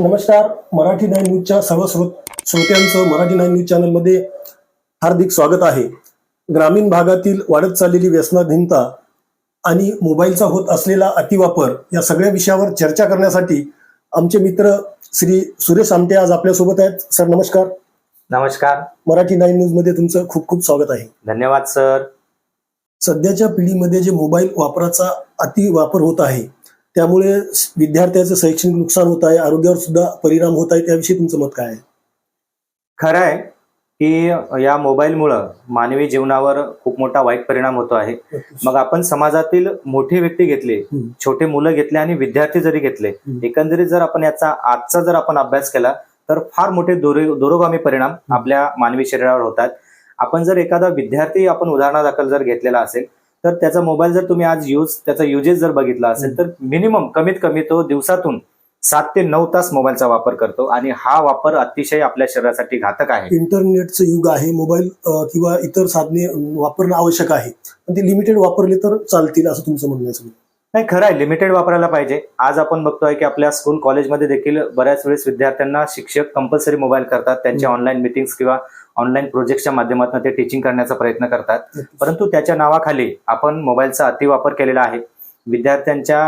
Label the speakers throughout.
Speaker 1: नमस्कार. मराठी नाईन न्यूजच्या सर्व श्रो- श्रोत्यांचं मराठी नाईन न्यूज चॅनलमध्ये हार्दिक स्वागत आहे. ग्रामीण भागातील वाढत चाललेली व्यसनाधीनता आणि मोबाईलचा होत असलेला अतिवापर या सगळ्या विषयावर चर्चा करण्यासाठी आमचे मित्र श्री सुरेश आमटे आज आपल्यासोबत आहेत. सर नमस्कार.
Speaker 2: नमस्कार.
Speaker 1: मराठी नाईन न्यूजमध्ये तुमचं खूप खूप स्वागत आहे.
Speaker 2: धन्यवाद सर.
Speaker 1: सध्याच्या पिढीमध्ये जे मोबाईल वापराचा अति वापर होत आहे त्यामुळे विद्यार्थ्याचं शैक्षणिक नुकसान होत आहे आरोग्यावर सुद्धा परिणाम होत आहे त्याविषयी तुमचं मत काय आहे?
Speaker 2: खरं आहे की या मोबाईलमुळं मानवी जीवनावर खूप मोठा वाईट परिणाम होतो आहे. मग आपण समाजातील मोठे व्यक्ती घेतले. छोटे मुलं घेतले आणि विद्यार्थी जरी घेतले. एकंदरीत जर आपण याचा आजचा जर आपण अभ्यास केला तर फार मोठे दोरे- दुरोगामी परिणाम आपल्या मानवी शरीरावर होतात आपण जर एखादा विद्यार्थी आपण उदाहरणादाखल जर घेतलेला असेल तर त्याचा मोबाईल जर तुम्ही आज यूज त्याचा युजेस जर बघितला असेल तर मिनिमम कमीत कमी तो दिवसातून सात ते नऊ तास मोबाईलचा वापर करतो. आणि हा वापर अतिशय आपल्या शरीरासाठी घातक आहे.
Speaker 1: इंटरनेटचं युग आहे. मोबाईल किंवा इतर साधने वापरणं आवश्यक आहे. पण ते लिमिटेड वापरले तर चालतील असं तुमचं म्हणणं आहे
Speaker 2: नाही खरं आहे लिमिटेड वापरायला पाहिजे. आज आपण बघतोय की आपल्या स्कूल कॉलेजमध्ये देखील बऱ्याच वेळेस विद्यार्थ्यांना शिक्षक कंपल्सरी मोबाईल करतात. त्यांच्या ऑनलाईन मिटिंग्स किंवा ऑनलाईन प्रोजेक्टच्या माध्यमातून ते टीचिंग करण्याचा प्रयत्न करतात. परंतु त्याच्या नावाखाली आपण मोबाईलचा अतिवापर केलेला आहे. विद्यार्थ्यांच्या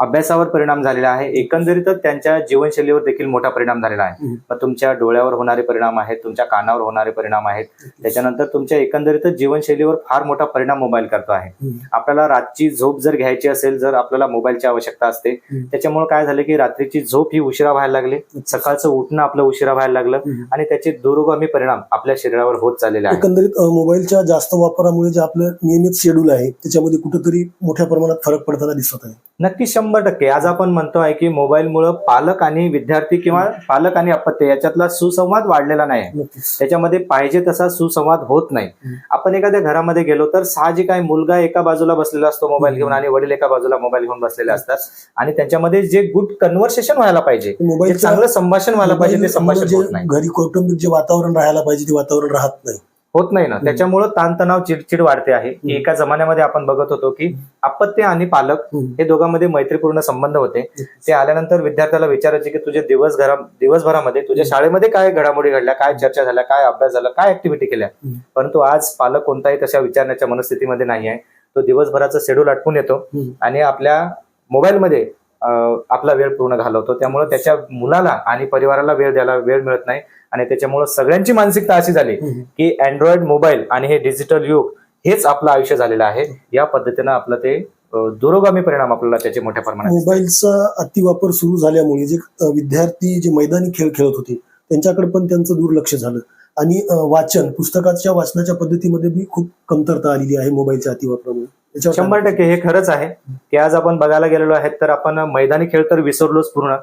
Speaker 2: अभ्यासावर परिणाम झालेला आहे. एकंदरीतच त्यांच्या जीवनशैलीवर देखील मोठा परिणाम झालेला आहे. मग तुमच्या डोळ्यावर होणारे परिणाम आहेत तुमच्या कानावर होणारे परिणाम आहेत. त्याच्यानंतर तुमच्या एकंदरीतच जीवनशैलीवर फार मोठा परिणाम मोबाईल करतो आहे. आपल्याला रातची झोप जर घ्यायची असेल जर आपल्याला मोबाईलची आवश्यकता असते. त्याच्यामुळे काय झालं की रात्रीची झोप ही उशिरा व्हायला लागली. सकाळचं उठणं आपलं उशिरा व्हायला लागलं. आणि त्याचे दुरोगामी परिणाम आपल्या शरीरावर होत चाललेले आहेत.
Speaker 1: एकंदरीत मोबाईलच्या जास्त वापरामुळे जे आपलं नियमित शेड्यूल आहे त्याच्यामध्ये कुठंतरी मोठ्या प्रमाणात फरक पडताना दिसत आहे.
Speaker 2: नक्की शंभर टक्के. आज आपण म्हणतो आहे की मोबाईलमुळे पालक आणि विद्यार्थी किंवा पालक आणि अपत्य याच्यातला सुसंवाद वाढलेला नाही. आहे त्याच्यामध्ये पाहिजे तसा सुसंवाद होत नाही. आपण एखाद्या घरामध्ये गेलो तर साहजिक आहे मुलगा एका बाजूला बसलेला असतो मोबाईल घेऊन आणि वडील एका बाजूला मोबाईल घेऊन बसलेले असतात. आणि त्यांच्यामध्ये जे गुड कन्व्हर्सेशन व्हायला पाहिजे चांगलं संभाषण व्हायला पाहिजे ते संभाषण होत नाही.
Speaker 1: घरी कौटुंबिक जे वातावरण राहायला पाहिजे ते वातावरण राहत नाही.
Speaker 2: होत नाही ना. त्याच्यामुळं ताणतणाव चिडचिड वाढते आहे. की एका जमान्यामध्ये आपण बघत होतो की अपत्य आणि पालक. हे दोघांमध्ये मैत्रीपूर्ण संबंध होते. ते आल्यानंतर विद्यार्थ्याला विचारायचे की तुझे दिवस घरा दिवसभरामध्ये तुझ्या शाळेमध्ये काय घडामोडी घडल्या? काय चर्चा झाल्या? काय अभ्यास झाला? काय ऍक्टिव्हिटी केल्या. परंतु आज पालक कोणताही तशा विचारण्याच्या मनस्थितीमध्ये नाही आहे. तो दिवसभराचं शेड्यूल आटपून येतो. आणि आपल्या मोबाईलमध्ये आपला वेळ पूर्ण घालवतो. त्यामुळे त्याच्या मुलाला आणि परिवाराला वेळ द्यायला वेळ मिळत नाही. आणि त्याच्यामुळे सगळ्यांची मानसिकता अशी झाली. की अँड्रॉइड मोबाईल आणि हे डिजिटल युग हेच आपलं आयुष्य झालेलं आहे या पद्धतीनं आपलं ते दुरोगामी परिणाम आपल्याला त्याचे मोठ्या प्रमाणात.
Speaker 1: मोबाईलचा अतिवापर सुरू झाल्यामुळे जे विद्यार्थी जे मैदानी खेळ खेळत होते त्यांच्याकडे पण त्यांचं दुर्लक्ष झालं आणि वाचन पुस्तकाच्या वाचनाच्या पद्धतीमध्ये बी खूप कमतरता आलेली आहे मोबाईलच्या अतिवापरामुळे
Speaker 2: शंभर टक्के हे खरंच आहे की आज आपण बघायला गेलेलो आहे तर आपण मैदानी खेळ तर विसरलोच पूर्ण.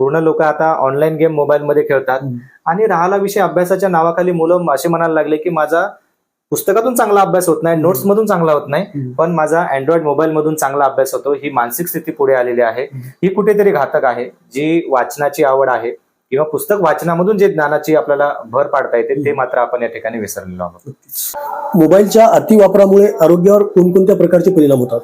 Speaker 2: पूर्ण लोक आता ऑनलाईन गेम मोबाईलमध्ये खेळतात.
Speaker 1: हम्म.
Speaker 2: आणि राहिला विषय अभ्यासाच्या नावाखाली मुलं असे म्हणायला लागले की माझा पुस्तकातून चांगला अभ्यास होत नाही नोट्स मधून चांगला होत नाही. पण माझा अँड्रॉइड मोबाईल मधून चांगला अभ्यास होतो ही मानसिक स्थिती पुढे आलेली आहे. ही कुठेतरी घातक आहे जी वाचनाची आवड आहे किंवा पुस्तक वाचनामधून जे ज्ञानाची आपल्याला भर पाडता येते ते मात्र आपण या ठिकाणी विसरलेलो आहोत.
Speaker 1: मोबाईलच्या अतिवापरामुळे आरोग्यावर कोणकोणत्या प्रकारचे परिणाम होतात?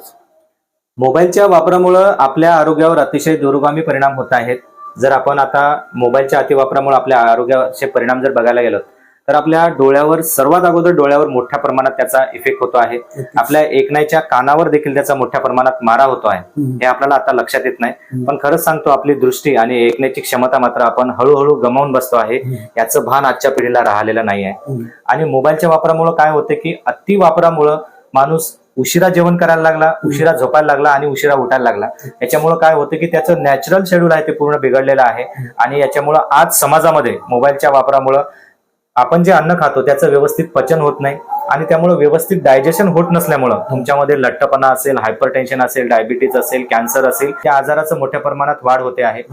Speaker 2: मोबाईलच्या वापरामुळं आपल्या आरोग्यावर अतिशय दुरोगामी परिणाम होत आहेत. जर आपण आता मोबाईलच्या अतिवापरामुळे आपल्या आरोग्याचे परिणाम जर बघायला गेलो तर आपल्या डोळ्यावर सर्वात अगोदर डोळ्यावर मोठ्या प्रमाणात त्याचा इफेक्ट होतो आहे आपल्या ऐकण्याच्या कानावर देखील त्याचा मोठ्या प्रमाणात मारा होतो आहे. हे आपल्याला आता लक्षात येत नाही. पण खरंच सांगतो आपली दृष्टी आणि ऐकण्याची क्षमता मात्र आपण हळूहळू गमावून बसतो आहे. याचं भान आजच्या पिढीला राहिलेलं नाही आहे. आणि मोबाईलच्या वापरामुळे काय होते की अति वापरामुळं माणूस उशिरा जेवण करायला लागला उशिरा झोपायला लागला आणि उशिरा उठायला लागला. याच्यामुळे काय होतं की त्याचं नॅचरल शेड्यूल आहे ते पूर्ण बिघडलेलं आहे. आणि याच्यामुळं आज समाजामध्ये मोबाईलच्या वापरामुळं आपण जे अन्न खातो त्याचं व्यवस्थित पचन होत नाही. आणि त्यामुळे व्यवस्थित डायजेशन होत नसल्यामुळं तुमच्यामध्ये लठ्ठपणा असेल हायपर टेन्शन असेल डायबिटीज असेल कॅन्सर असेल त्या आजाराचं मोठ्या प्रमाणात वाढ होते आहे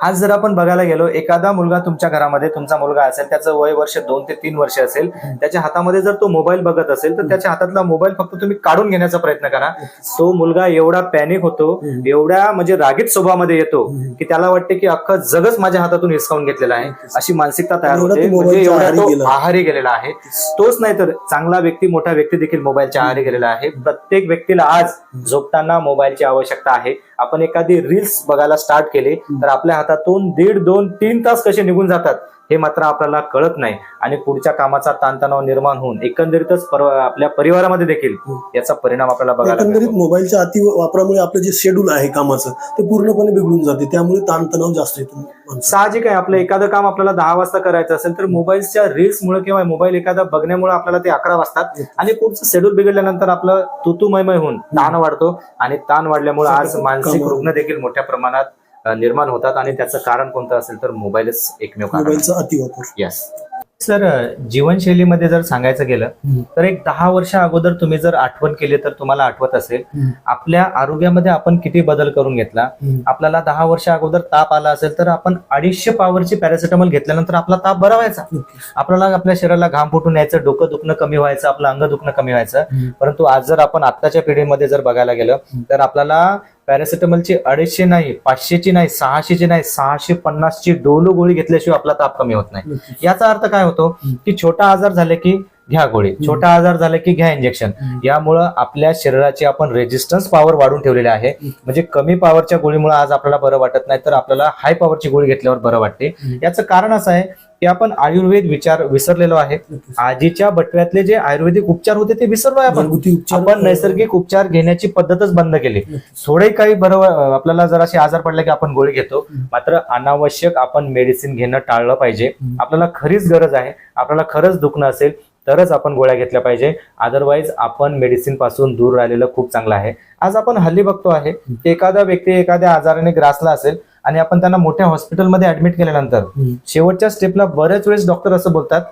Speaker 2: आज जर आपण बघायला गेलो एखादा मुलगा तुमच्या घरामध्ये तुमचा मुलगा असेल त्याचं वय वर्ष दोन ते तीन वर्ष असेल त्याच्या हातामध्ये जर तो मोबाईल बघत असेल तर त्याच्या हातातला मोबाईल फक्त तुम्ही काढून घेण्याचा प्रयत्न करा तो मुलगा एवढा पॅनिक होतो. एवढ्या म्हणजे रागीत स्वभावामध्ये येतो. की त्याला वाटते की अख्खं जगच माझ्या हातातून हिसकावून घेतलेलं आहे अशी मानसिकता तयार होते म्हणजे एवढा तो. आहारी गेलेला आहे तोच नाही तर चांगला व्यक्ती मोठा व्यक्ती देखील मोबाईलच्या आहारी गेलेला आहे. प्रत्येक व्यक्तीला आज झोपताना मोबाईलची आवश्यकता आहे. आपण एखादी रील्स बघायला स्टार्ट केली तर आपल्या हातातून दीड दोन तीन तास कसे निघून जातात हे मात्र आपल्याला कळत नाही. आणि पुढच्या कामाचा ताणतणाव निर्माण होऊन एकंदरीतच आपल्या परिवारामध्ये देखील याचा परिणाम आपल्याला बघायला
Speaker 1: एकंदरीत. मोबाईलच्या अति वापरामुळे आपलं जे शेड्यूल आहे कामाचं ते पूर्णपणे बिघडून जाते. त्यामुळे ताणतणाव जास्त येतो.
Speaker 2: साहजिक आहे आपलं एखादं काम आपल्याला दहा वाजता करायचं असेल तर मोबाईलच्या रील्समुळे किंवा मोबाईल एखादा बघण्यामुळे आपल्याला ते अकरा वाजतात. आणि पुढचं शेड्यूल बिघडल्यानंतर आपलं तुतुमयमय होऊन ताण वाढतो. आणि ताण वाढल्यामुळे आज मानसिक रुग्ण देखील मोठ्या प्रमाणात निर्माण होतात आणि त्याचं कारण कोणतं असेल तर मोबाईलच एकमेव कारण आहे.
Speaker 1: मोबाईलचा अतिवापर.
Speaker 2: येस सर जीवनशैलीमध्ये जर सांगायचं गेलं तर एक दहा वर्षा अगोदर तुम्ही जर आठवण केली तर तुम्हाला आठवत असेल आपल्या आरोग्यामध्ये आपण किती बदल करून घेतला आपल्याला दहा वर्षा अगोदर ताप आला असेल तर आपण अडीचशे पॉवरची पॅरासिटामॉल घेतल्यानंतर आपला ताप बरा व्हायचा. आपल्याला आपल्या शरीराला घाम फुटून यायचं डोकं दुखणं कमी व्हायचं आपलं अंग दुखणं कमी व्हायचं. परंतु आज जर आपण आत्ताच्या पिढीमध्ये जर बघायला गेलं तर आपल्याला पॅरासिटामॉलची अडीचशे नाही पाचशेची नाही सहाशेची नाही सहाशे पन्नासची डोलो गोळी घेतल्याशिवाय आपला ताप कमी होत नाही. याचा अर्थ काय होतो की छोटा आजार झाले की घ्या गोळी छोटा आजार झाले की घ्या इंजेक्शन यामुळं आपल्या शरीराची आपण रेजिस्टन्स पॉवर वाढून ठेवलेली आहे. म्हणजे कमी पॉवरच्या गोळीमुळे आज आपल्याला बरं वाटत नाही तर आपल्याला हाय पॉवरची गोळी घेतल्यावर बरं वाटते. याचं कारण असं आहे की आपण आयुर्वेद विचार विसरलेलो आहे. आजीच्या बटव्यातले जे आयुर्वेदिक उपचार होते ते विसरलोय आपण. आपण नैसर्गिक उपचार घेण्याची पद्धतच बंद केली. थोडे काही बरोबर आपल्याला जराशी आजार पडला की आपण गोळी घेतो मात्र अनावश्यक आपण मेडिसिन घेणं टाळलं पाहिजे. आपल्याला खरीच गरज आहे. आपल्याला खरंच दुखणं असेल तरच आपण गोळ्या घेतल्या पाहिजे. अदरवाईज आपण मेडिसिनपासून दूर राहिलेलं खूप चांगलं आहे. आज आपण हल्ली बघतो आहे एखादा व्यक्ती एखाद्या आजाराने ग्रासला असेल आणि आपण त्यांना मोठ्या हॉस्पिटलमध्ये ऍडमिट केल्यानंतर शेवटच्या स्टेपला बऱ्याच वेळेस डॉक्टर असं बोलतात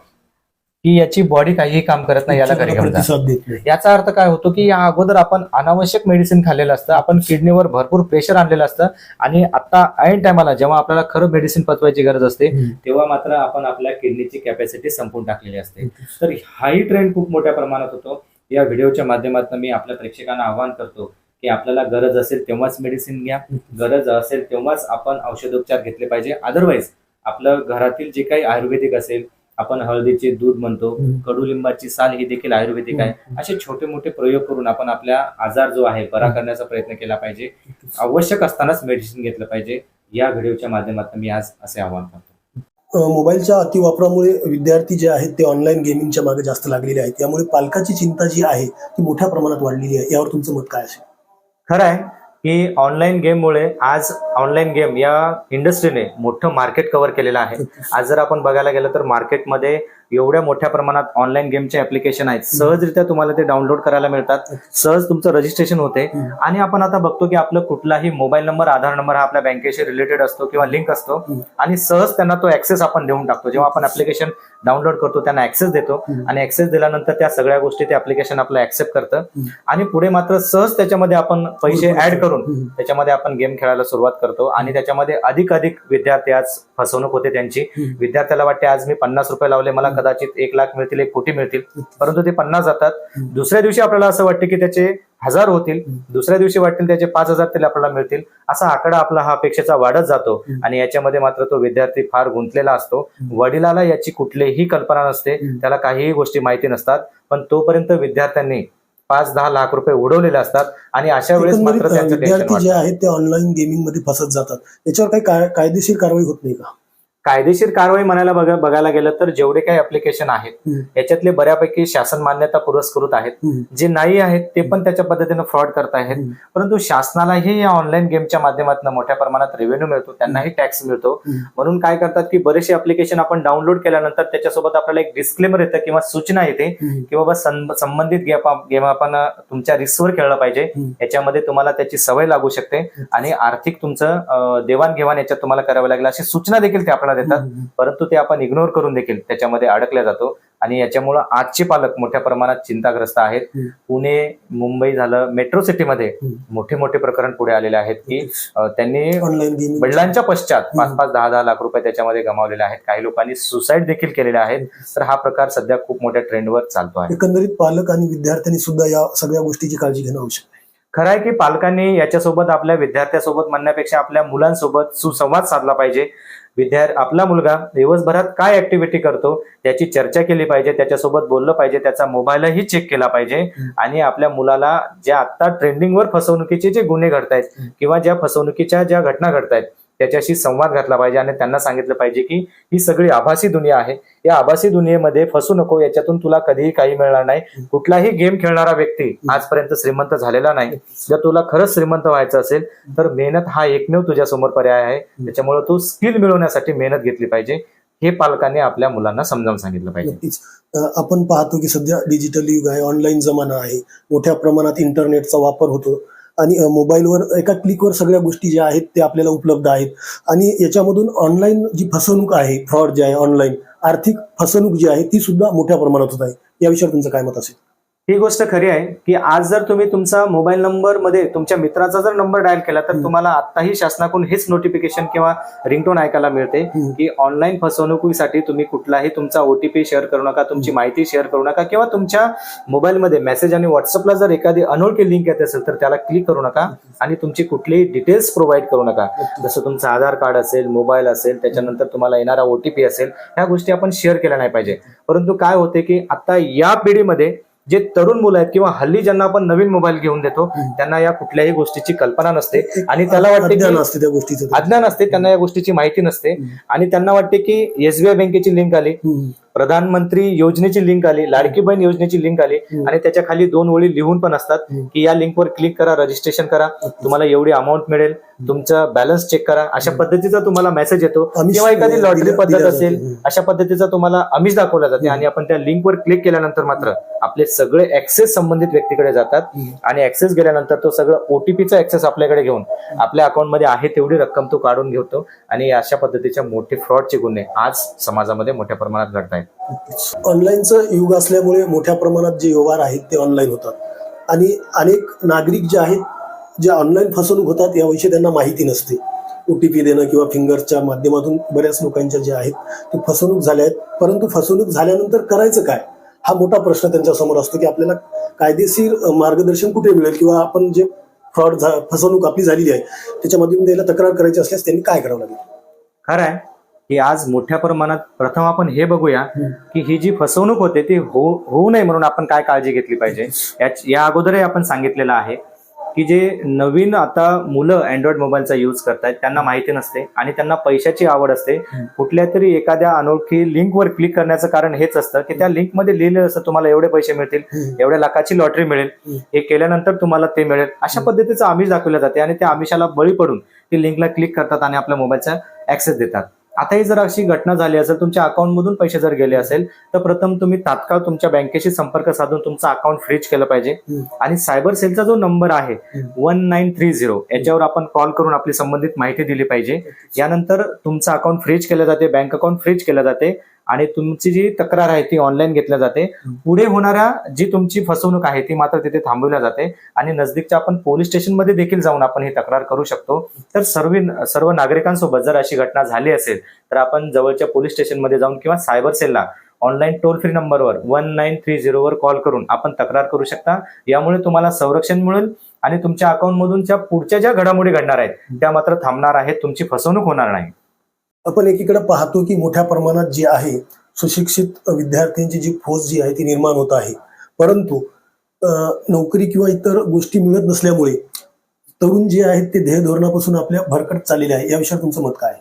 Speaker 2: की याची बॉडी काहीही काम करत नाही याला
Speaker 1: देत नाही
Speaker 2: याचा अर्थ काय होतो की या अगोदर आपण अनावश्यक मेडिसिन खाल्लेलं असतं आपण किडनीवर भरपूर प्रेशर आणलेलं असतं आणि आता ऐन टायमाला जेव्हा आपल्याला खरं मेडिसिन पचवायची गरज असते तेव्हा मात्र आपण आपल्या किडनीची कॅपॅसिटी संपून टाकलेली असते. तर हाही ट्रेंड खूप मोठ्या प्रमाणात होतो. या व्हिडिओच्या माध्यमातून मी आपल्या प्रेक्षकांना आवाहन करतो की आपल्याला गरज असेल तेव्हाच मेडिसिन घ्या. गरज असेल तेव्हाच आपण औषधोपचार घेतले पाहिजे. अदरवाईज आपलं घरातील जे काही आयुर्वेदिक असेल आपण हळदीचे दूध म्हणतो कडुलिंबाची साल ही देखील आयुर्वेदिक आहे. असे छोटे मोठे प्रयोग करून आपण आपल्या आजार जो आहे बरा करण्याचा प्रयत्न केला पाहिजे. आवश्यक असतानाच मेडिसिन घेतलं पाहिजे. या व्हिडिओच्या माध्यमातून मी आज असे आवाहन करतो.
Speaker 1: अं, मोबाईलच्या अतिवापरामुळे विद्यार्थी जे आहेत ते ऑनलाईन गेमिंगच्या मागे जास्त लागलेले आहेत. त्यामुळे पालकाची चिंता जी आहे ती मोठ्या प्रमाणात वाढलेली आहे. यावर तुमचं मत काय असेल?
Speaker 2: खरं आहे की ऑनलाईन गेममुळे आज ऑनलाईन गेम या इंडस्ट्रीने मोठं मार्केट कव्हर केलेलं आहे. आज जर आपण बघायला गेलं तर मार्केटमध्ये एवढ्या मोठ्या प्रमाणात ऑनलाईन गेमचे ऍप्लिकेशन आहेत. सहजरित्या तुम्हाला ते डाउनलोड करायला मिळतात. सहज तुमचं रजिस्ट्रेशन होते. आणि आपण आता बघतो की आपलं कुठलाही मोबाईल नंबर आधार नंबर हा आपल्या बँकेशी रिलेटेड असतो किंवा लिंक असतो. आणि सहज त्यांना तो ऍक्सेस आपण देऊन टाकतो. जेव्हा आपण ऍप्लिकेशन डाउनलोड करतो त्यांना ऍक्सेस देतो. आणि ऍक्सेस दिल्यानंतर त्या सगळ्या गोष्टी ते ऍप्लिकेशन आपलं ऍक्सेप्ट करतं. आणि पुढे मात्र सहज त्याच्यामध्ये आपण पैसे ऍड करून त्याच्यामध्ये आपण गेम खेळायला सुरुवात करतो. आणि त्याच्यामध्ये अधिक अधिक विद्यार्थी आज फसवणूक होते त्यांची. विद्यार्थ्याला वाटते आज मी पन्नास रुपये लावले मला कदाचित एक लाख मिळतील एक कोटी मिळतील. परंतु ते पन्नास जातात. दुसऱ्या दिवशी आपल्याला असं वाटतं की त्याचे हजार होतील. दुसऱ्या दिवशी वाटतील त्याचे पाच हजार तरी आपल्याला मिळतील. असा आकडा आपला हा अपेक्षेचा वाढत जातो. आणि याच्यामध्ये मात्र तो विद्यार्थी फार गुंतलेला असतो. वडिलाला याची कुठलीही कल्पना नसते. त्याला काहीही गोष्टी माहिती नसतात. पण तोपर्यंत विद्यार्थ्यांनी पाच दहा लाख रुपये उडवलेले असतात. आणि अशा वेळेस मात्र
Speaker 1: विद्यार्थी जे. आहेत ते ऑनलाईन गेमिंगमध्ये फसत जातात. याच्यावर काही काय- कायदेशीर कारवाई होत नाही का?
Speaker 2: कायदेशीर कारवाई म्हणायला बघा बघायला गेलं तर जेवढे काही ऍप्लिकेशन आहेत. याच्यातले बऱ्यापैकी शासन मान्यता पुरस्कृत आहेत. जे नाही आहेत ते पण त्याच्या पद्धतीने फ्रॉड करत आहेत. परंतु शासनालाही या ऑनलाईन गेमच्या माध्यमातून मोठ्या प्रमाणात रेव्हेन्यू मिळतो त्यांनाही टॅक्स मिळतो. म्हणून काय करतात की बरेचसे ऍप्लिकेशन आपण डाउनलोड केल्यानंतर त्याच्यासोबत आपल्याला एक डिस्क्लेमर येतं किंवा सूचना येते. की बाबा संबंधित गेम आपण तुमच्या रिस्कवर खेळलं पाहिजे. याच्यामध्ये तुम्हाला त्याची सवय लागू शकते आणि आर्थिक तुमचं देवाणघेवाण याच्यात तुम्हाला करावं लागेल अशी सूचना देखील ते आपल्याला
Speaker 1: हम्म.
Speaker 2: परंतु ते आपण इग्नोर करून देखील त्याच्यामध्ये अडकल्या जातो. आणि याच्यामुळं आजचे पालक मोठ्या प्रमाणात चिंताग्रस्त आहेत. पुणे मुंबई झालं मेट्रो सिटीमध्ये. मोठे मोठे प्रकरण पुढे आलेले आहेत की त्यांनी वडिलांच्या पश्चात पाच. पाच दहा दहा लाख रुपये त्याच्यामध्ये गमावलेले आहेत. काही लोकांनी सुसाईड देखील केलेले आहेत. तर हा प्रकार सध्या खूप मोठ्या ट्रेंडवर चालतो आहे.
Speaker 1: एकंदरीत पालक आणि विद्यार्थ्यांनी सुद्धा या सगळ्या गोष्टीची काळजी घेणं आवश्यक आहे.
Speaker 2: खरं आहे की पालकांनी याच्यासोबत आपल्या विद्यार्थ्यासोबत म्हणण्यापेक्षा आपल्या मुलांसोबत सुसंवाद साधला पाहिजे. विद्यार्थी आपला मुलगा दिवसभरात काय ऍक्टिव्हिटी करतो त्याची चर्चा केली पाहिजे त्याच्यासोबत बोललं पाहिजे त्याचा मोबाईलही चेक केला पाहिजे. आणि आपल्या मुलाला ज्या आता ट्रेंडिंगवर फसवणुकीचे जे गुन्हे घडतायत किंवा ज्या फसवणुकीच्या ज्या घटना घडतायत त्याच्याशी संवाद घातला पाहिजे आणि त्यांना सांगितलं पाहिजे की ही सगळी आभासी दुनिया आहे. या आभासी दुनियेमध्ये फसू नको याच्यातून तुला कधीही काही मिळणार नाही. कुठलाही गेम खेळणारा व्यक्ती आजपर्यंत श्रीमंत झालेला नाही. जर तुला खरंच श्रीमंत व्हायचं असेल तर मेहनत हा एकमेव तुझ्या समोर पर्याय आहे. त्याच्यामुळे तू स्किल मिळवण्यासाठी मेहनत घेतली पाहिजे. हे पालकांनी आपल्या मुलांना समजावून सांगितलं पाहिजे.
Speaker 1: आपण पाहतो की सध्या डिजिटल युग आहे ऑनलाईन जमाना आहे. मोठ्या प्रमाणात इंटरनेटचा वापर होतो. आणि मोबाईलवर एका क्लिकवर सगळ्या गोष्टी ज्या आहेत त्या आपल्याला उपलब्ध आहेत. आणि याच्यामधून ऑनलाईन जी फसवणूक आहे फ्रॉड जे आहे ऑनलाईन आर्थिक फसवणूक जी आहे ती सुद्धा मोठ्या प्रमाणात होत आहे. याविषयी तुमचं काय मत असेल?
Speaker 2: ही गोष्ट खरी आहे की आज जर तुम्ही तुमचा मोबाईल नंबरमध्ये तुमच्या मित्राचा जर नंबर डायल केला तर. तुम्हाला आताही शासनाकडून हेच नोटिफिकेशन किंवा रिंगटोन ऐकायला मिळते. की ऑनलाईन फसवणुकीसाठी तुम्ही कुठलाही तुमचा ओटीपी शेअर करू नका तुमची माहिती शेअर करू नका किंवा तुमच्या मोबाईलमध्ये मेसेज आणि व्हॉट्सअपला जर एखादी अनोळखी लिंक येत असेल तर त्याला क्लिक करू नका आणि तुमची कुठलीही डिटेल्स प्रोव्हाइड करू नका जसं तुमचं आधार कार्ड असेल मोबाईल असेल त्याच्यानंतर तुम्हाला येणारा ओटीपी असेल ह्या गोष्टी आपण शेअर केल्या नाही पाहिजे परंतु काय होते की आता या पिढीमध्ये जे तरुण मुलं आहेत किंवा हल्ली ज्यांना आपण नवीन मोबाईल घेऊन देतो. त्यांना या कुठल्याही गोष्टीची कल्पना नसते आणि त्याला वाटते
Speaker 1: अज्ञान असते त्या गोष्टीचं
Speaker 2: अज्ञान असते त्यांना या गोष्टीची माहिती नसते. आणि त्यांना वाटते की एसबीआय बँकेची लिंक आली. प्रधानमंत्री योजनेची लिंक आली लाडकी बहीण योजनेची लिंक आली. आणि त्याच्याखाली दोन ओळी लिहून पण असतात. की या लिंकवर क्लिक करा रजिस्ट्रेशन करा. तुम्हाला एवढी अमाऊंट मिळेल. तुमचा बॅलन्स चेक करा. अशा पद्धतीचा तुम्हाला मेसेज येतो. किंवा एखादी लॉटरी पद्धत असेल. अशा पद्धतीचा तुम्हाला आमिष दाखवला जाते. आणि आपण त्या लिंकवर क्लिक केल्यानंतर मात्र आपले सगळे ऍक्सेस संबंधित व्यक्तीकडे जातात. आणि ऍक्सेस गेल्यानंतर तो सगळं ओटीपीचा ऍक्सेस आपल्याकडे घेऊन आपल्या अकाउंटमध्ये आहे तेवढी रक्कम तो काढून घेतो. आणि अशा पद्धतीच्या मोठे फ्रॉडचे गुन्हे आज समाजामध्ये मोठ्या प्रमाणात घडत आहेत
Speaker 1: ऑनलाईनचं युग असल्यामुळे मोठ्या प्रमाणात जे व्यवहार आहेत ते ऑनलाईन होतात. आणि अनेक नागरिक जे आहेत जे ऑनलाईन फसवणूक होतात याविषयी त्यांना माहिती नसते. ओ टी पी देणं किंवा फिंगरच्या माध्यमातून बऱ्याच लोकांच्या ज्या आहेत ते फसवणूक झाल्या आहेत. परंतु फसवणूक झाल्यानंतर करायचं काय? हा मोठा प्रश्न त्यांच्यासमोर असतो की आपल्याला कायदेशीर मार्गदर्शन कुठे मिळेल? किंवा आपण जे फ्रॉड फसवणूक आपली झालेली आहे त्याच्यामधून त्याला तक्रार करायची असल्यास त्यांनी काय करावं लागेल?
Speaker 2: खरं आहे. की आज मोठ्या प्रमाणात प्रथम आपण हे बघूया की ही जी फसवणूक होते ती हो होऊ नये म्हणून आपण काय काळजी घेतली पाहिजे? या अगोदरही आपण सांगितलेलं आहे की जे नवीन आता मुलं अँड्रॉइड मोबाईलचा यूज करतायत त्यांना माहिती नसते आणि त्यांना पैशाची आवड असते. कुठल्या तरी एखाद्या अनोळखी लिंकवर क्लिक करण्याचं कारण हेच असतं की त्या लिंकमध्ये लिहिलं असतं तुम्हाला एवढे पैसे मिळतील एवढ्या लाखाची लॉटरी मिळेल. हे केल्यानंतर तुम्हाला ते मिळेल. अशा पद्धतीचं आमिष दाखवलं जाते आणि त्या आमिषाला बळी पडून ते लिंकला क्लिक करतात आणि आपल्या मोबाईलचा ऍक्सेस देतात. आताही जर अशी घटना झाली असेल तुमच्या अकाउंटमधून पैसे जर गेले असेल तर प्रथम तुम्ही तात्काळ तुमच्या बँकेशी संपर्क साधून तुमचं अकाउंट फ्रीज केलं पाहिजे. आणि सायबर सेलचा जो नंबर आहे. वन नाईन थ्री झिरो याच्यावर आपण कॉल करून आपली संबंधित माहिती दिली पाहिजे यानंतर तुमचं अकाउंट फ्रीज केलं जाते बँक अकाउंट फ्रीज केलं जाते आणि तुमची जी तक्रार आहे ती ऑनलाईन घेतल्या जाते. पुढे होणाऱ्या जी तुमची फसवणूक आहे ती मात्र तिथे थांबवल्या जाते. आणि नजदीकच्या आपण पोलीस स्टेशनमध्ये देखील जाऊन आपण ही तक्रार करू शकतो. तर सर्व सर्व नागरिकांसोबत जर अशी घटना झाली असेल तर आपण जवळच्या पोलीस स्टेशनमध्ये जाऊन किंवा सायबर सेलला ऑनलाईन टोल फ्री नंबरवर वन नाईन थ्री झिरोवर कॉल करून आपण तक्रार करू शकता. यामुळे तुम्हाला संरक्षण मिळेल आणि तुमच्या अकाउंटमधून ज्या पुढच्या ज्या घडामोडी घडणार आहेत त्या मात्र थांबणार आहेत. तुमची फसवणूक होणार नाही.
Speaker 1: आपण एकीकडे पाहतो की मोठ्या प्रमाणात जी आहे सुशिक्षित विद्यार्थ्यांची जी फौज जी आहे ती निर्माण होत आहे. परंतु नोकरी किंवा इतर गोष्टी मिळत नसल्यामुळे तरुण जे आहेत ते ध्येय धोरणापासून आपल्या भरकट चाललेले आहे. या तुमचं मत काय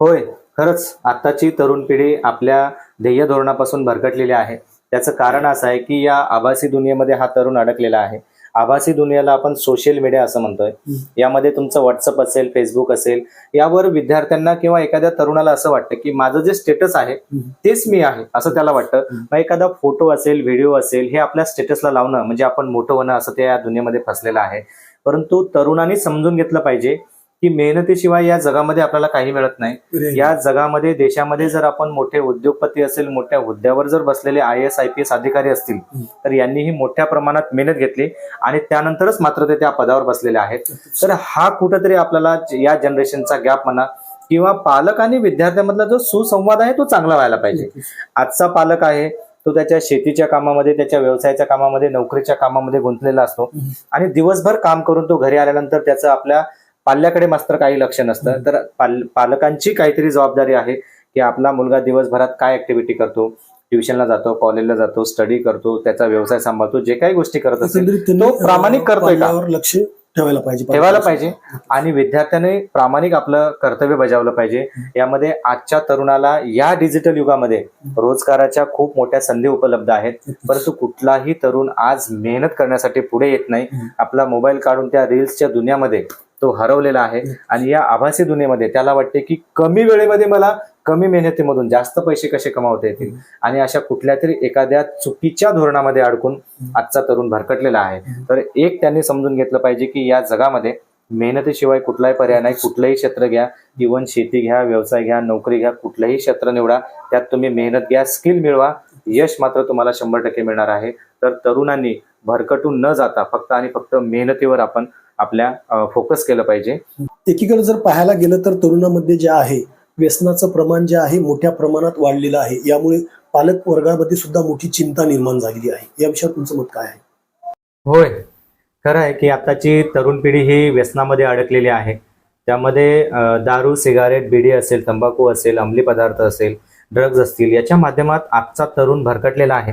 Speaker 2: होय खरंच आताची तरुण पिढी आपल्या ध्येय धोरणापासून भरकटलेली आहे. त्याचं कारण असं आहे की या आभासी दुनियेमध्ये हा तरुण अडकलेला आहे. आभासी दुनियेला आपण सोशल मीडिया असं म्हणतोय. यामध्ये तुमचं व्हॉट्सअप असेल फेसबुक असेल यावर विद्यार्थ्यांना किंवा एखाद्या तरुणाला असं वाटतं की माझं जे स्टेटस आहे तेच मी आहे असं त्याला वाटतं. मग एखादा फोटो असेल व्हिडिओ असेल हे आपल्या स्टेटसला लावणं म्हणजे आपण मोठं होणं असं ते या दुनियेमध्ये फसलेलं आहे. परंतु तरुणांनी समजून घेतलं पाहिजे की मेहनतीशिवाय या जगामध्ये आपल्याला काही मिळत नाही. या जगामध्ये देशामध्ये जर आपण मोठे उद्योगपती असेल मोठ्या हुद्द्यावर जर बसलेले I S I P S अधिकारी असतील तर यांनीही मोठ्या प्रमाणात मेहनत घेतली आणि त्यानंतरच मात्र ते त्या पदावर बसलेले आहेत. तर हा कुठंतरी आपल्याला या जनरेशनचा गॅप म्हणा किंवा पालक आणि विद्यार्थ्यांमधला जो सुसंवाद आहे तो चांगला व्हायला पाहिजे. आजचा पालक आहे तो त्याच्या शेतीच्या कामामध्ये त्याच्या व्यवसायाच्या कामामध्ये नोकरीच्या कामामध्ये गुंतलेला असतो आणि दिवसभर काम करून तो घरी आल्यानंतर त्याचं आपल्या पाल्याकडे मात्र काही लक्ष नसतं. तर पाल- पालकांची काहीतरी जबाबदारी आहे की आपला मुलगा दिवसभरात काय ऍक्टिव्हिटी करतो? ट्युशनला जातो कॉलेजला जातो स्टडी करतो त्याचा व्यवसाय सांभाळतो जे काही गोष्टी करत असेल तो प्रामाणिक करतोय का?
Speaker 1: लक्ष ठेवायला पाहिजे.
Speaker 2: ठेवायला पाहिजे. आणि विद्यार्थ्याने प्रामाणिक आपलं कर्तव्य बजावलं पाहिजे. यामध्ये आजच्या तरुणाला या डिजिटल युगामध्ये रोजगाराच्या खूप मोठ्या संधी उपलब्ध आहेत. परंतु कुठलाही तरुण आज मेहनत करण्यासाठी पुढे येत नाही. आपला मोबाईल काढून त्या रील्सच्या दुनियामध्ये तो हरवलेला आहे. आणि या आभासी दुनियेमध्ये त्याला वाटते की कमी वेळेमध्ये मला कमी मेहनतीमधून जास्त पैसे कसे कमावता येतील? आणि अशा कुठल्या तरी एखाद्या चुकीच्या धोरणामध्ये अडकून आजचा तरुण भरकटलेला आहे. तर एक त्यांनी समजून घेतलं पाहिजे की या जगामध्ये मेहनतीशिवाय कुठलाही पर्याय नाही. कुठलंही क्षेत्र घ्या. इव्हन शेती घ्या व्यवसाय घ्या नोकरी घ्या कुठलंही क्षेत्र निवडा. त्यात तुम्ही मेहनत घ्या स्किल मिळवा. यश मात्र तुम्हाला शंभर टक्के मिळणार आहे. तर तरुणांनी भरकटून न जाता फक्त आणि फक्त मेहनतीवर आपण आपल्या फोकस केलं पाहिजे.
Speaker 1: एकीकडे जर पाहायला गेलं तर तरुणामध्ये जे आहे व्यसनाचं प्रमाण जे आहे मोठ्या प्रमाणात वाढलेलं आहे. यामुळे पालक वर्गामध्ये सुद्धा मोठी चिंता निर्माण झालेली आहे. या विषयावर तुमचं मत काय आहे?
Speaker 2: होय. खरं आहे की आताची तरुण पिढी ही व्यसनामध्ये अडकलेली आहे. त्यामध्ये दारू सिगारेट बिडी असेल तंबाखू असेल अंमली पदार्थ असेल ड्रग्ज असतील याच्या माध्यमात आजचा तरुण भरकटलेला आहे.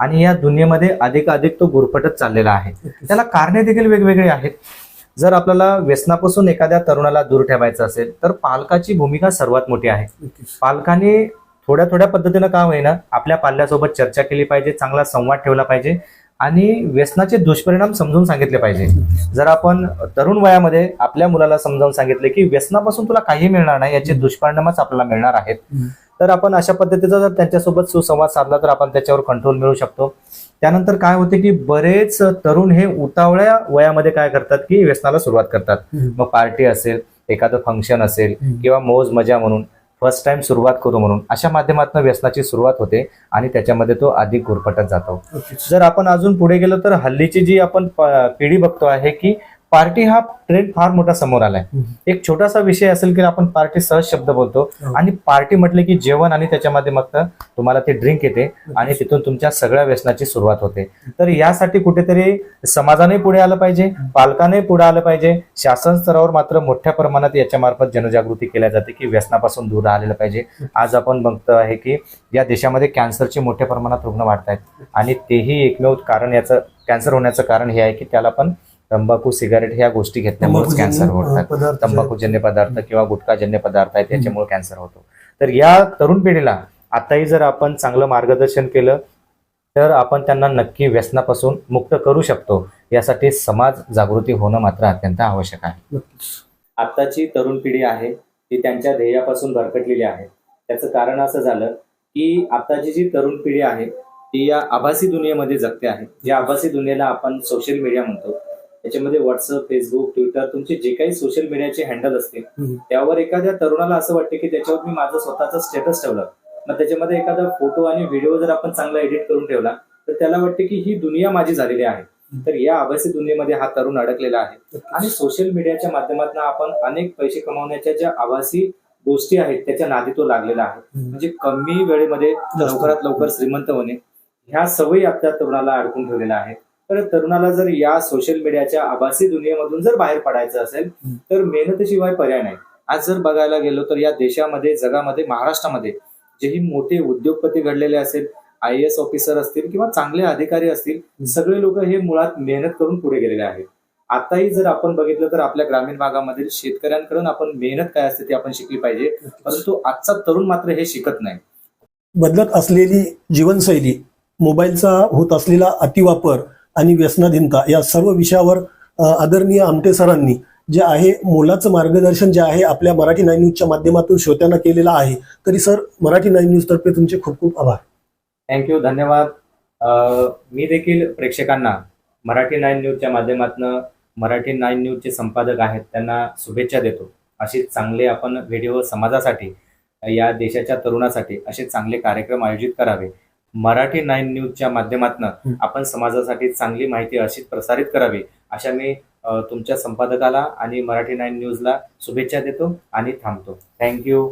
Speaker 2: आणि या दुनियेमध्ये अधिकाधिक तो गुरफटत चाललेला आहे. त्याला कारणे देखील वेगवेगळी आहेत. जर आपल्याला व्यसनापासून एखाद्या तरुणाला दूर ठेवायचं असेल तर पालकाची भूमिका सर्वात मोठी आहे. पालकांनी थोड्या थोड्या पद्धतीनं का होईना आपल्या पाल्यासोबत चर्चा केली पाहिजे चांगला संवाद ठेवला पाहिजे आणि व्यसनाचे दुष्परिणाम समजून सांगितले पाहिजे. जर आपण तरुण वयामध्ये आपल्या मुलाला समजावून सांगितले की व्यसनापासून तुला काही मिळणार नाही याचे दुष्परिणामच आपल्याला मिळणार आहेत. तर आपण अशा पद्धतीचा जर त्यांच्यासोबत सुसंवाद साधला तर आपण त्याच्यावर कंट्रोल मिळू शकतो. त्यानंतर काय होते की बरेच तरुण हे उतावळ्या वयामध्ये काय करतात की व्यसनाला सुरुवात करतात. मग पार्टी असेल एखादं फंक्शन असेल किंवा मोज मजा म्हणून फर्स्ट टाइम सुरुवात करू म्हणून अशा माध्यमातून व्यसनाची सुरुवात होते आणि त्याच्यामध्ये तो अधिक गुरफटत जातो. जर आपण अजून पुढे गेलो तर हल्लीची जी आपण पिढी बघतो आहे की पार्टी हा ट्रेंड फार मोठा समोर आलाय. एक छोटासा विषय असेल की आपण पार्टी सहज शब्द बोलतो
Speaker 1: हो.
Speaker 2: आणि पार्टी म्हटले की जेवण आणि त्याच्यामध्ये मग तुम्हाला ते ड्रिंक येते आणि तिथून तुमच्या सगळ्या व्यसनाची सुरुवात होते. तर यासाठी कुठेतरी समाजाने पुढे आलं पाहिजे पालकाने पुढे आलं पाहिजे. शासन स्तरावर मात्र मोठ्या प्रमाणात याच्या मार्फत जनजागृती केल्या जाते की व्यसनापासून दूर राहिलेलं पाहिजे. आज आपण बघतो आहे की या देशामध्ये कॅन्सरचे मोठ्या प्रमाणात रुग्ण वाढत आहेत आणि तेही एकमेव कारण याचं कॅन्सर होण्याचं कारण हे आहे की त्याला पण तंबाखू सिगारेट ह्या गोष्टी घेतल्यामुळेच कॅन्सर होतात. तंबाखूजन्य पदार्थ किंवा गुटखाजन्य पदार्थ आहेत त्याच्यामुळे कॅन्सर होतो. तर या तरुण पिढीला आताही जर आपण चांगलं मार्गदर्शन केलं तर आपण त्यांना नक्की व्यसनापासून मुक्त करू शकतो. यासाठी समाज जागृती होणं मात्र अत्यंत आवश्यक आहे. आताची तरुण पिढी आहे ती त्यांच्या ध्येयापासून भरकटलेली आहे. त्याचं कारण असं झालं की आताची जी तरुण पिढी आहे ती या आभासी दुनियेमध्ये जगते आहे. या आभासी दुनियेला आपण सोशल मीडिया म्हणतो. त्याच्यामध्ये व्हॉट्सअप फेसबुक ट्विटर तुमचे जे काही सोशल मीडियाचे हँडल असतील. त्यावर एखाद्या तरुणाला असं वाटतं की त्याच्यावर मी माझं स्वतःचं स्टेटस ठेवलं. मग त्याच्यामध्ये एखादा फोटो आणि व्हिडिओ जर आपण चांगला एडिट करून ठेवला तर त्याला वाटते की ही दुनिया माझी झालेली आहे. तर या आभासी दुनियेमध्ये हा तरुण अडकलेला आहे. आणि सोशल मीडियाच्या माध्यमातून आपण अनेक पैसे कमावण्याच्या ज्या आभासी गोष्टी आहेत त्याच्या नादी तो लागलेला आहे. म्हणजे कमी वेळेमध्ये लवकरात लवकर श्रीमंत होणे ह्या सवयी आपल्या तरुणाला अडकून ठेवलेल्या आहेत. तर तरुणाला जर या सोशल मीडियाच्या आभासी दुनियेमधून जर बाहेर पडायचं असेल तर मेहनतीशिवाय पर्याय नाही. आज जर बघायला गेलो तर या देशामध्ये जगामध्ये महाराष्ट्रामध्ये जेही मोठे उद्योगपती घडलेले असेल आय एस ऑफिसर असतील किंवा चांगले अधिकारी असतील सगळे लोक हे मुळात मेहनत करून पुढे गेलेले आहेत. आताही जर आपण बघितलं तर आपल्या ग्रामीण भागामधील शेतकऱ्यांकडून आपण मेहनत काय असते ती आपण शिकली पाहिजे. परंतु आजचा तरुण मात्र हे शिकत नाही.
Speaker 1: बदलत असलेली जीवनशैली मोबाईलचा होत असलेला अतिवापर आणि व्यसनाधीनता या सर्व विषयावर आदरणीय आमटे सरांनी जे आहे मोलाचं मार्गदर्शन जे आहे आपल्या मराठी नाईन न्यूजच्या माध्यमातून श्रोत्यांना केलेलं आहे. तरी सर मराठी नाईन न्यूज तर्फे तुमचे खूप खूप आभार.
Speaker 2: थँक्यू धन्यवाद. मी देखील प्रेक्षकांना मराठी नाईन न्यूजच्या माध्यमातून मराठी नाईन न्यूजचे संपादक आहेत त्यांना शुभेच्छा देतो. असे चांगले आपण व्हिडिओ समाजासाठी या देशाच्या तरुणासाठी असे चांगले कार्यक्रम आयोजित करावे. मराठी नाईन न्यूजच्या माध्यमातून आपण समाजासाठी चांगली माहिती अशीच प्रसारित करावी अशा मी तुमच्या संपादकाला आणि मराठी नाईन न्यूजला शुभेच्छा देतो आणि थांबतो. थँक्यू